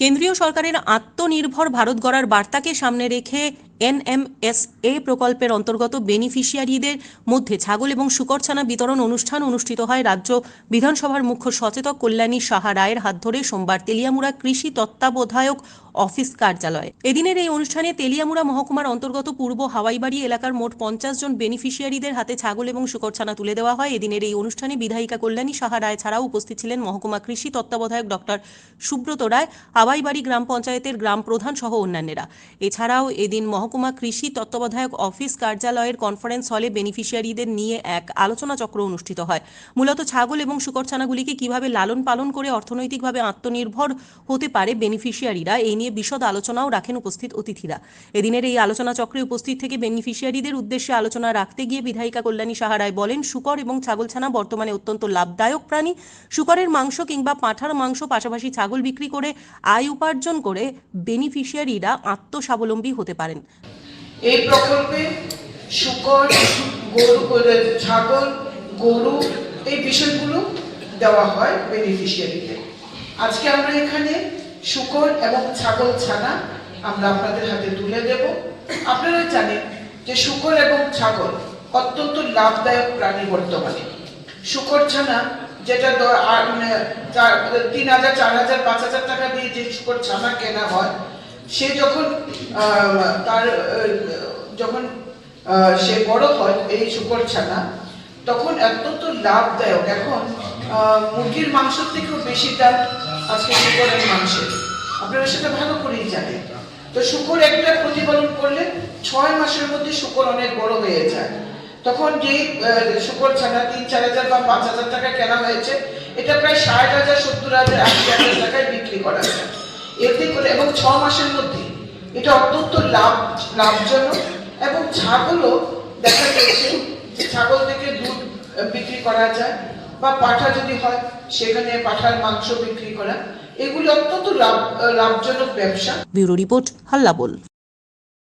কেন্দ্রীয় সরকারের আত্মনির্ভর ভারত গড়ার বার্তাকে সামনে রেখে এনএমএসএ প্রকল্পের অন্তর্গত বেনিফিশিয়ারিদের মধ্যে ছাগল এবং শুকরছানা বিতরণ অনুষ্ঠান অনুষ্ঠিত হয় রাজ্য বিধানসভার মুখ্য সচেতক কল্যাণী সাহা রায়ের হাত ধরে সোমবার তেলিয়ামুড়া কৃষি তত্ত্বাবধায়ক অফিস কার্যালয়ে। এদিনের এই অনুষ্ঠানে তেলিয়ামুড়া মহকুমার অন্তর্গত পূর্ব হাওয়াইবাড়ি এলাকার মোট পঞ্চাশ জন বেনিফিশিয়ারিদের হাতে ছাগল এবং শুকরছানা তুলে দেওয়া হয়। এদিনের এই অনুষ্ঠানে বিধায়িকা কল্যাণী সাহা রায় ছাড়াও উপস্থিত ছিলেন মহকুমা কৃষি তত্ত্বাবধায়ক ডক্টর সুব্রত রায়, হাওয়াইবাড়ি গ্রাম পঞ্চায়েতের গ্রাম প্রধান সহ অন্যান্যরা। এছাড়াও এদিন মহকুমা কৃষি তত্ত্বাবধায়ক অফিস কার্যালয়ের কনফারেন্স হলে বেনিফিশিয়ারিদের নিয়ে এক আলোচনা চক্র অনুষ্ঠিত হয়। মূলত ছাগল এবং শুকরছানাগুলিকে কীভাবে লালন পালন করে অর্থনৈতিকভাবে আত্মনির্ভর হতে পারে বেনিফিশিয়ারিরা, এই নিয়ে বিশদ আলোচনাও রাখেন উপস্থিত অতিথিরা। এদিনের এই আলোচনা চক্রে উপস্থিত থেকে বেনিফিশিয়ারিদের উদ্দেশ্যে আলোচনা রাখতে গিয়ে বিধায়িকা কল্যাণী সাহারায় বলেন, শুকর এবং ছাগলছানা বর্তমানে অত্যন্ত লাভদায়ক প্রাণী। শুকরের মাংস কিংবা পাঁঠার মাংস পাশাপাশি ছাগল বিক্রি করে আয় উপার্জন করে বেনিফিশিয়ারিরা আত্মস্বাবলম্বী হতে পারেন। এই প্রকল্পে শুকর, গরু ছাগল, গরু, এই বিষয়গুলো দেওয়া হয় বেনিফিশিয়ারিকে আজকে আমরা এখানে শুকর এবং ছাগল ছানা আমরা আপনাদের হাতে তুলে দেব। আপনারা জানেন যে শুকর এবং ছাগল অত্যন্ত লাভদায়ক প্রাণী বর্তমানে। শুকর ছানা যেটা মানে তিন হাজার, চার হাজার, পাঁচ হাজার টাকা দিয়ে যে শুকর ছানা কেনা হয় সে যখন তার যখন সে বড় হয় এই শুকর ছানা তখন অত্যন্ত লাভদায়ক। এখন মুরগির মাংসের থেকেও বেশি দাম আজকে শুকরের মাংসের। আপনারা সেটা ভালো করেই জানেন। তো শুকর একটা প্রতিপালন করলে ছয় মাসের মধ্যে শুকর অনেক বড় হয়ে যায়। তখন যে শুকর ছানা তিন, চার হাজার বা পাঁচ হাজার টাকা কেনা হয়েছে, এটা প্রায় ষাট হাজার, সত্তর হাজার, আশি হাজার টাকায় বিক্রি করা যায়। এতে করে এবং ছ মাসের মধ্যে এটা অত্যন্ত লাভ, লাভজনক এবং ছাগলও দেখা গেছে যে ছাগল থেকে দুধ বিক্রি করা যায় বা পাঠা যদি হয়, সেখানে পাঠার মাংস বিক্রি করা। এগুলি অত্যন্ত লাভ, লাভজনক ব্যবসা। ব্যুরো রিপোর্ট হাল্লা বল